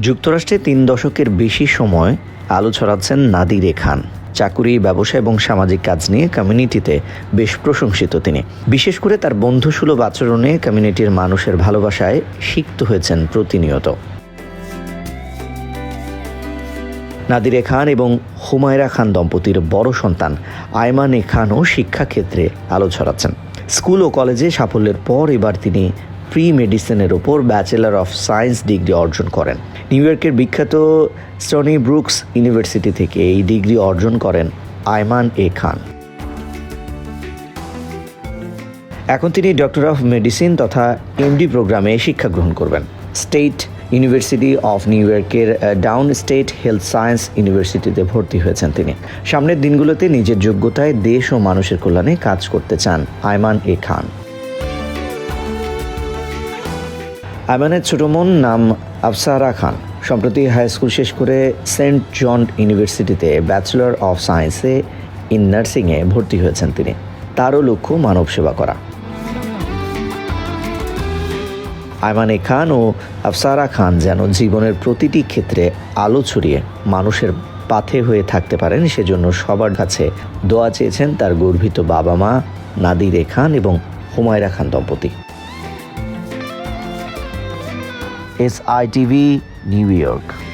যুক্তরাষ্ট্রে তিন দশকের বেশি সময় আলো ছড়াচ্ছেন নাদিরে খান। চাকুরি, ব্যবসা এবং সামাজিক কাজ নিয়ে কমিউনিটিতে বেশ প্রশংসিত তিনি। বিশেষ করে তার বন্ধুসুলভ আচরণে কমিউনিটির মানুষের ভালোবাসায় সিক্ত হয়েছেন প্রতিনিয়ত। নাদিরে খান এবং হুমায়রা খান দম্পতির বড় সন্তান আয়মান খানও শিক্ষাক্ষেত্রে আলো ছড়াচ্ছেন। স্কুল ও কলেজে সাফল্যের পর এবার তিনি প্রি মেডিসিনের ওপর ব্যাচেলর অফ সায়েন্স ডিগ্রি অর্জন করেন। নিউ ইয়র্কের বিখ্যাত স্টনি ব্রুকস ইউনিভার্সিটি থেকে এই ডিগ্রি অর্জন করেন আয়মান এ খান। এখন তিনি ডক্টর অফ মেডিসিন তথা এমডি প্রোগ্রামে শিক্ষা গ্রহণ করবেন। স্টেট ইউনিভার্সিটি অফ নিউ ইয়র্কের ডাউন স্টেট হেলথ সায়েন্স ইউনিভার্সিটিতে ভর্তি হয়েছেন তিনি। সামনের দিনগুলোতে নিজের যোগ্যতায় দেশ ও মানুষের কল্যাণে কাজ করতে চান আয়মান এ খান। আয়মানের ছোট বোন নাম আফসারা খান। সম্প্রতি হাই স্কুল শেষ করে সেন্ট জন ইউনিভার্সিটিতে ব্যাচেলর অফ সায়েন্সে ইন নার্সিংয়ে ভর্তি হয়েছেন তিনি। তারও লক্ষ্য মানব সেবা করা। আয়মানে খান ও আফসারা খান যেন জীবনের প্রতিটি ক্ষেত্রে আলো ছড়িয়ে মানুষের পাথে হয়ে থাকতে পারেন, সেজন্য সবার কাছে দোয়া চেয়েছেন তার গর্বিত বাবা মা নাদিরে খান এবং হুমায়রা খান দম্পতি। S I TV New York